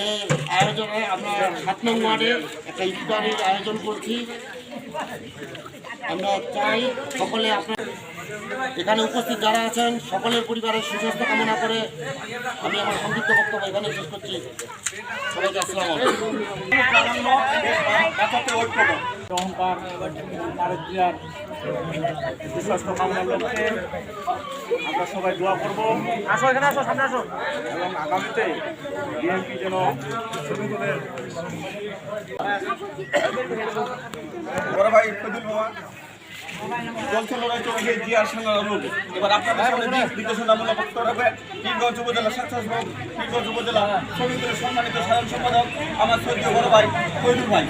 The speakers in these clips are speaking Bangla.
এই আয়োজনে আমরা সাত নং একটা ইফতারির আয়োজন করছি। আমরা চাই সকলে আপনার এখানে উপস্থিত যারা আছেন সকলের পরিবারের সুস্বাস্থ্য কামনা করে আমি আমার সংক্ষিপ্ত বক্তব্য এখানে শেষ করছি। সবাইকে আসসালাম সুস্বাস্থ্য লক্ষ্যে আমরা সবাই দোয়া করব। আসো এখানে আসো সামনে আসো। এবং আগামীতে বিএনপি যেন শ্রমিকদের বড় ভাই জিয়ার সঙ্গে এবার আপনাদের সামনে বক্তব্য পীরগঞ্জ উপজেলা স্বেচ্ছাসেবক পীরগঞ্জ উপজেলা সম্মানিত সাধারণ সম্পাদক আমার বড় ভাই ফজলুল ভাই।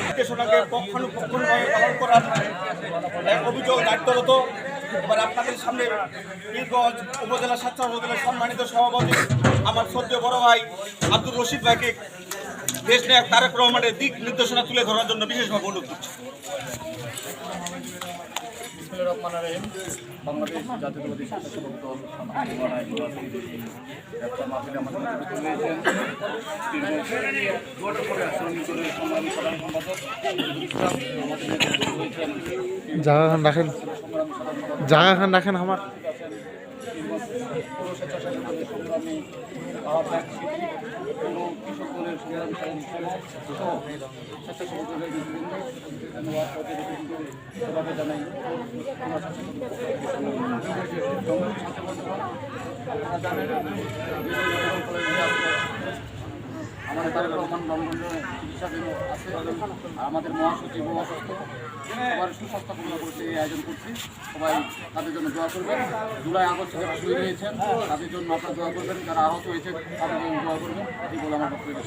নির্দেশনাকে পক্ষানুপক্ষভাবে পালন করার এক অভিযোগ দায়িত্বরত। এবার আপনাদের সামনে পীরগঞ্জ উপজেলা সম্মানিত সভাপতি আমার শ্রদ্ধীয় বড় ভাই আব্দুর রশিদ ভাইকে দেশ নায়ক তারেক রহমানের দিক নির্দেশনা তুলে ধরার জন্য বিশেষভাবে অনুরোধ করছি। বাংলাদেশ জাতীয়তাবাদী দল মাহফিলে আমাদের জায়গা খান রাখেন। জায়গা খান রাখেন আমার। সংগ্রামী আহ্বায়ক শিল্পী এবং কৃষক দলের সংগ্রামী সহ নেতৃবৃন্দ ধন্যবাদ সবাইকে জানাই আমাদের তারেক রহমান লন্ডনে চিকিৎসাধীন আছে। আর আমাদের মহাসচিব অসুস্থ সবার সুস্বাস্থ্য কামনা করতে এই আয়োজন করছি। সবাই তাদের জন্য দোয়া করবেন। জুলাই আগস্ট যারা শহীদ হয়েছেন, তাদের জন্য আপনারা দোয়া করবেন। যারা আহত হয়েছেন তাদের জন্য দোয়া করবেন। এটি বলে আমার বক্তব্য।